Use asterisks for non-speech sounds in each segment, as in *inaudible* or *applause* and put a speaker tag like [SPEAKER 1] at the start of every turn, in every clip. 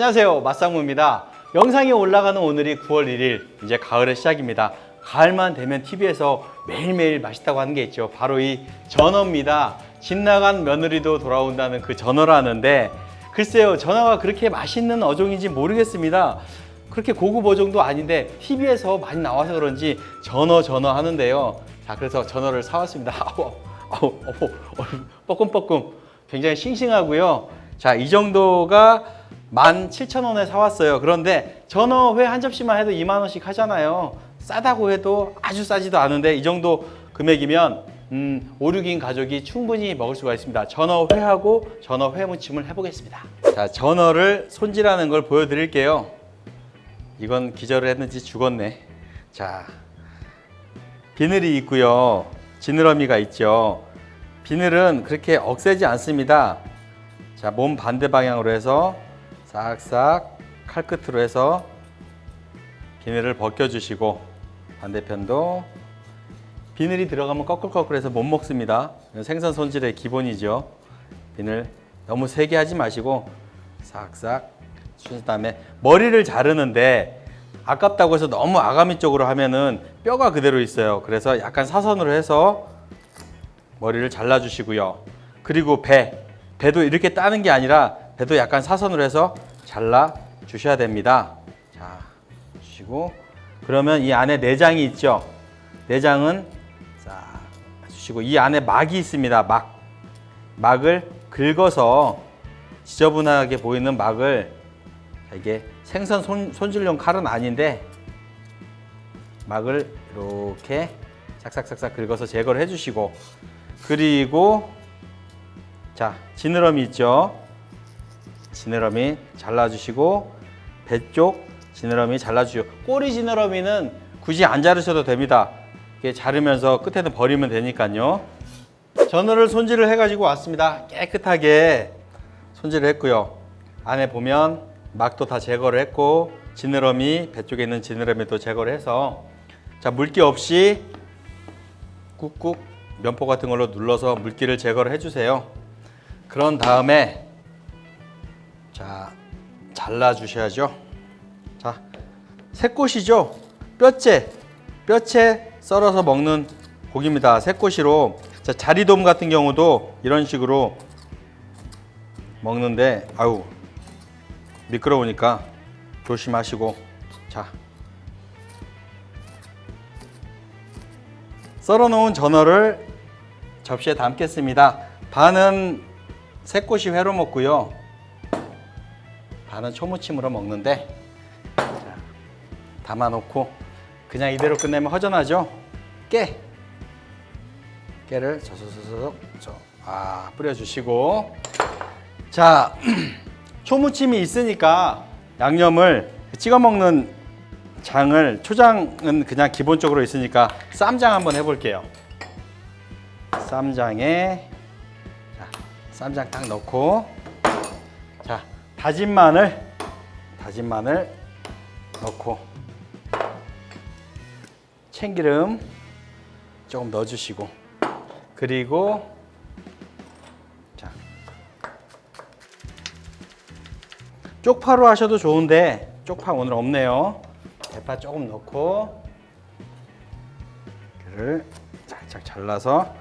[SPEAKER 1] 안녕하세요. 맛상무입니다. 영상이 올라가는 오늘이 9월 1일, 이제 가을의 시작입니다. 가을만 되면 TV에서 매일매일 맛있다고 하는 게 있죠. 바로 이 전어입니다. 집 나간 며느리도 돌아온다는 그 전어라는데, 글쎄요, 전어가 그렇게 맛있는 어종인지 모르겠습니다. 그렇게 고급 어종도 아닌데, TV에서 많이 나와서 그런지 전어, 전어 하는데요. 자, 그래서 전어를 사왔습니다. *laughs* 아우, 아우, 어머, 어, 뻐끔뻐끔. 굉장히 싱싱하고요. 자, 이 정도가 17,000원에 사왔어요. 그런데 전어회 한 접시만 해도 2만 원씩 하잖아요. 싸다고 해도 아주 싸지도 않은데 이 정도 금액이면 음, 5, 6인 가족이 충분히 먹을 수가 있습니다. 전어회하고 전어회 무침을 해보겠습니다. 자, 전어를 손질하는 걸 보여드릴게요. 이건 기절을 했는지 죽었네. 자, 비늘이 있고요. 지느러미가 있죠. 비늘은 그렇게 억세지 않습니다. 자, 몸 반대 방향으로 해서 싹싹 칼 끝으로 해서 비늘을 벗겨 주시고 반대편도 비늘이 들어가면 꺼끌꺼끌해서 못 먹습니다. 생선 손질의 기본이죠. 비늘 너무 세게 하지 마시고 싹싹 주신 다음에 머리를 자르는데 아깝다고 해서 너무 아가미 쪽으로 하면은 뼈가 그대로 있어요. 그래서 약간 사선으로 해서 머리를 잘라 주시고요. 그리고 배, 배도 이렇게 따는 게 아니라 배도 약간 사선으로 해서 잘라 주셔야 됩니다. 자, 주시고 그러면 이 안에 내장이 있죠. 내장은 싹 주시고 이 안에 막이 있습니다. 막 막을 긁어서 지저분하게 보이는 막을 자, 이게 생선 손, 손질용 칼은 아닌데 막을 이렇게 싹싹싹싹 긁어서 제거를 해주시고 그리고 자 지느러미 있죠 지느러미 잘라주시고 배 쪽 지느러미 잘라주시고 꼬리 지느러미는 굳이 안 자르셔도 됩니다. 이게 자르면서 끝에는 버리면 되니까요. 전어를 손질을 해가지고 왔습니다. 깨끗하게 손질을 했고요. 안에 보면 막도 다 제거를 했고 지느러미 배 쪽에 있는 지느러미도 제거를 해서 자 물기 없이 꾹꾹 면포 같은 걸로 눌러서 물기를 제거를 해주세요. 그런 다음에 자 잘라 주셔야죠. 자 새꼬시죠. 뼈째 뼈째 썰어서 먹는 고기입니다. 새꼬시로 자 자리돔 같은 경우도 이런 식으로 먹는데 아유 미끄러우니까 조심하시고 자 썰어놓은 전어를 접시에 담겠습니다. 반은 새꼬시 회로 먹고요. 반은 초무침으로 먹는데 자, 담아놓고 그냥 이대로 끝내면 허전하죠. 깨 깨를 저서서서 아 뿌려주시고 자 *clears throat* 초무침이 있으니까 양념을 찍어 먹는 장을 초장은 그냥 기본적으로 있으니까 쌈장 한번 해볼게요. 쌈장에 자, 쌈장 딱 넣고 자 다진 마늘 다진 마늘 넣고 참기름 조금 넣어주시고 그리고 자 쪽파로 하셔도 좋은데 쪽파 오늘 없네요. 대파 조금 넣고 이를 살짝 잘라서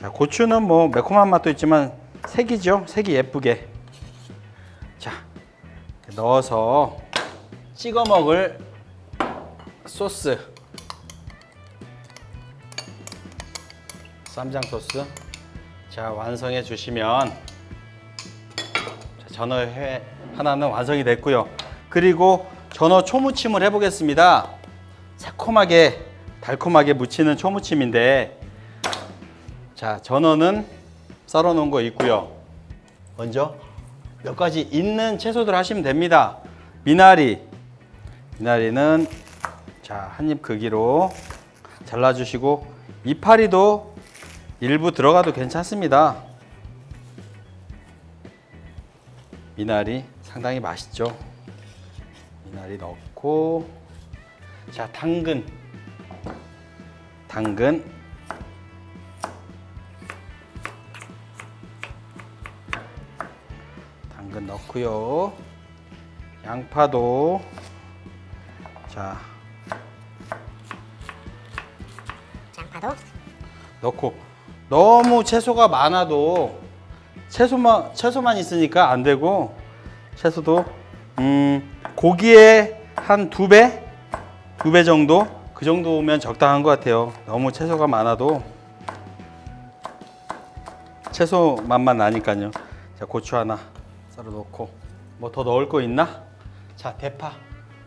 [SPEAKER 1] 자 고추는 뭐 매콤한 맛도 있지만 색이죠 색이 예쁘게 자 넣어서 찍어 먹을 소스. 쌈장 소스. 자 완성해 주시면. 자, 전어회 하나는 완성이 됐고요. 그리고 전어 초무침을 해보겠습니다. 새콤하게 달콤하게 무치는 초무침인데. 자 전어는 썰어 놓은 거 있고요. 먼저 몇 가지 있는 채소들 하시면 됩니다. 미나리 미나리는 자 한 입 크기로 잘라 주시고 이파리도 일부 들어가도 괜찮습니다. 미나리 상당히 맛있죠. 미나리 넣고 자 당근 당근 당근 넣고요. 양파도. 자.
[SPEAKER 2] 양파도?
[SPEAKER 1] 넣고. 너무 채소가 많아도 채소만 채소만 있으니까 안 되고 채소도 음 고기의 한두 배? 두 배 정도? 그 정도면 적당한 것 같아요. 너무 채소가 많아도. 채소 맛만 나니까요. 자 고추 하나 썰어 놓고 뭐 더 넣을 거 있나? 자 대파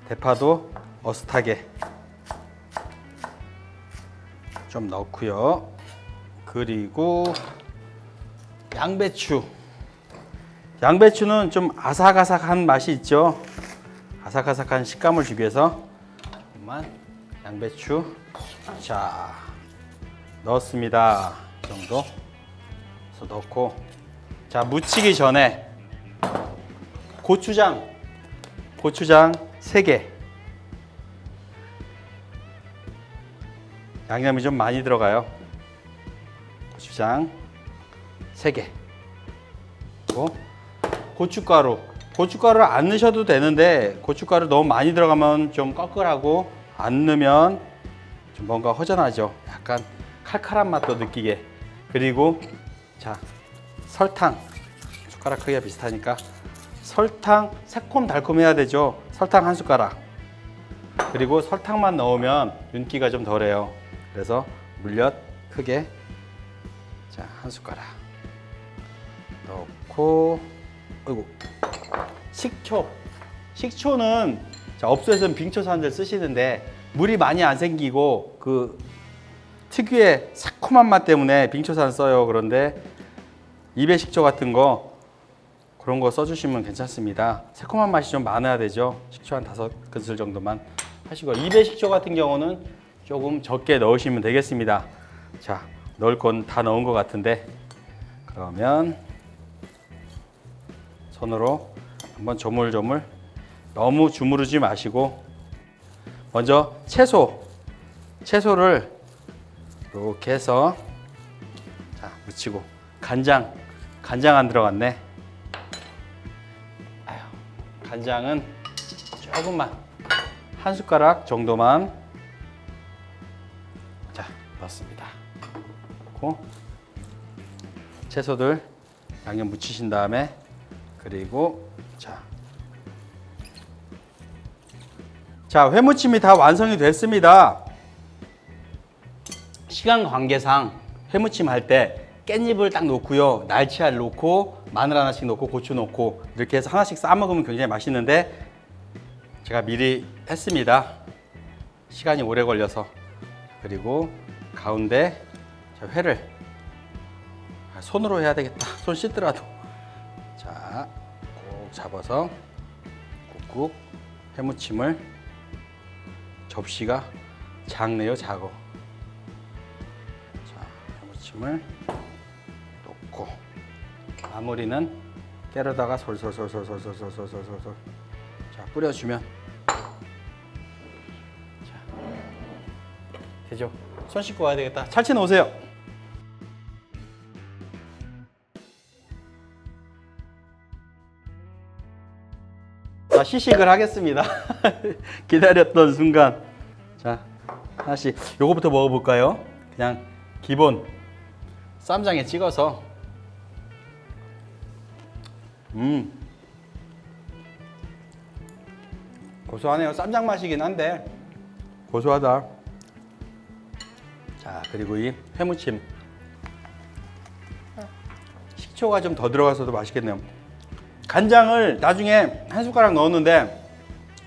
[SPEAKER 1] 대파도 어슷하게 좀 넣고요. 그리고 양배추. 양배추는 좀 아삭아삭한 맛이 있죠. 아삭아삭한 식감을 주기 위해서 잠깐만 양배추 자 넣었습니다. 이 정도. 넣고 자 무치기 전에 고추장 고추장 3개 양념이 좀 많이 들어가요. 고추장 3개. 그리고 고춧가루. 고춧가루를 안 넣으셔도 되는데 고춧가루 너무 많이 들어가면 좀 꺼끌하고 안 넣으면 좀 뭔가 허전하죠. 약간 칼칼한 맛도 느끼게. 그리고 자 설탕. 숟가락 크기가 비슷하니까 설탕 새콤 달콤해야 되죠. 설탕 한 숟가락. 그리고 설탕만 넣으면 윤기가 좀 덜해요. 그래서 물엿 크게 자 한 숟가락 넣고 어이구 식초 식초는 자, 업소에서는 빙초 사람들 쓰시는데 물이 많이 안 생기고 그 특유의 새콤한 맛 때문에 빙초산 써요. 그런데 입에 식초 같은 거 그런 거 써주시면 괜찮습니다. 새콤한 맛이 좀 많아야 되죠. 식초 한 다섯 큰술 정도만 하시고 입에 식초 같은 경우는 조금 적게 넣으시면 되겠습니다. 자, 넣을 건 다 넣은 것 같은데 그러면 손으로 한번 조물조물 너무 주무르지 마시고 먼저 채소 채소를 이렇게 해서 자 묻히고 간장 간장 안 들어갔네 간장은 조금만 한 숟가락 정도만. 자 넣습니다. 그리고 채소들 양념 묻히신 다음에 그리고 자. 자, 회무침이 다 완성이 됐습니다. 시간 관계상 회무침 할 때 깻잎을 딱 놓고요. 날치알 놓고 마늘 하나씩 놓고 고추 놓고 이렇게 해서 하나씩 싸 먹으면 굉장히 맛있는데 제가 미리 했습니다. 시간이 오래 걸려서 그리고 가운데 자, 회를 아, 손으로 해야 되겠다. 손 씻더라도 자, 꼭 잡아서 꾹꾹 회무침을 접시가 작네요, 작어. 자, 해무침을 놓고 마무리는 깨르다가 솔솔솔솔솔솔솔솔솔솔 자 뿌려주면 자 되죠? 손 씻고 와야 되겠다. 찰치 놓으세요. 자 시식을 하겠습니다. *laughs* 기다렸던 순간. 자 하나씩 요거부터 먹어볼까요? 그냥 기본 쌈장에 찍어서. 음 고소하네요. 쌈장 맛이긴 한데 고소하다. 자 그리고 이 회무침 식초가 좀 더 들어가서도 맛있겠네요. 간장을 나중에 한 숟가락 넣었는데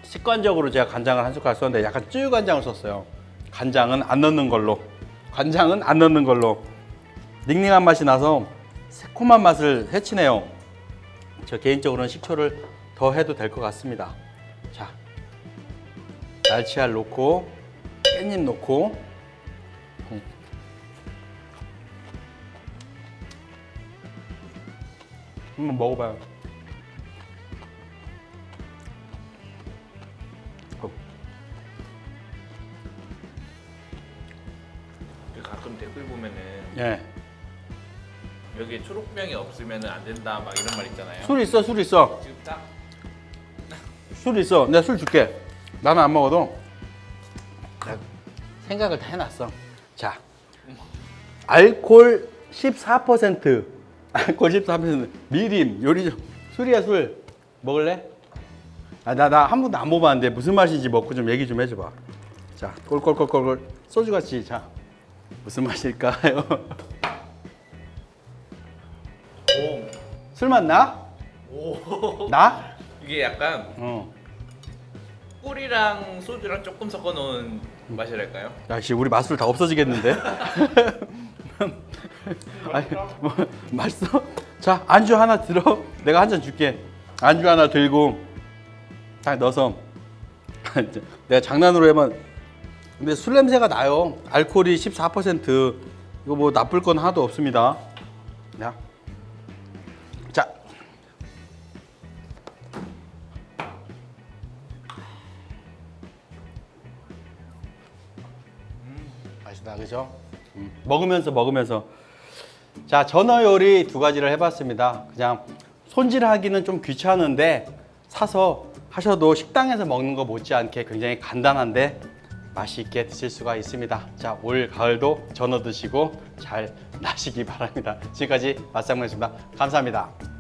[SPEAKER 1] 습관적으로 제가 간장을 한 숟가락 썼는데 약간 쯔유 간장을 썼어요. 간장은 안 넣는 걸로. 간장은 안 넣는 걸로. 닝닝한 맛이 나서 새콤한 맛을 해치네요. 저 개인적으로는 식초를 더 해도 될 것 같습니다. 자, 날치알 넣고 깻잎 넣고 음. 한번 먹어봐요. 어,
[SPEAKER 3] 가끔 댓글 보면은
[SPEAKER 1] 예.
[SPEAKER 3] 여기에 초록 술병이 없으면 안 된다 막 이런 말 있잖아요.
[SPEAKER 1] 술 있어, 술 있어.
[SPEAKER 3] 지금 딱
[SPEAKER 1] 술 있어. 내가 술 줄게. 나는 안 먹어도 생각을 다 해놨어. 자, 알콜 14%, 알콜 14%, 미림, 요리 좀 술이야 술. 먹을래? 아, 나 나 한 번도 안 먹어봤는데 무슨 맛인지 먹고 좀 얘기 좀 해줘봐. 자, 꼴꼴꼴꼴꼴 소주 같이 자 무슨 맛일까요? *laughs* 술 맛 나?
[SPEAKER 3] 오.
[SPEAKER 1] 나?
[SPEAKER 3] 이게 약간
[SPEAKER 1] 어.
[SPEAKER 3] 꿀이랑 소주랑 조금 섞어 놓은 맛이랄까요?
[SPEAKER 1] 야, 씨, 우리 맛술 다 없어지겠는데? *laughs* 아니, 뭐, 맛있어? 자, 안주 하나 들어. 내가 한 잔 줄게. 안주 하나 들고, 딱 넣어서. *laughs* 내가 장난으로 해만. 근데 술 냄새가 나요. 알코올이 14%. 이거 뭐 나쁠 건 하나도 없습니다. 야. 그죠? 음, 먹으면서 먹으면서. 자, 전어 요리 두 가지를 해봤습니다. 그냥 손질하기는 좀 귀찮은데 사서 하셔도 식당에서 먹는 거 못지않게 굉장히 간단한데 맛있게 드실 수가 있습니다. 자, 올 가을도 전어 드시고 잘 *laughs* 나시기 바랍니다. 지금까지 맛상무였습니다. 감사합니다.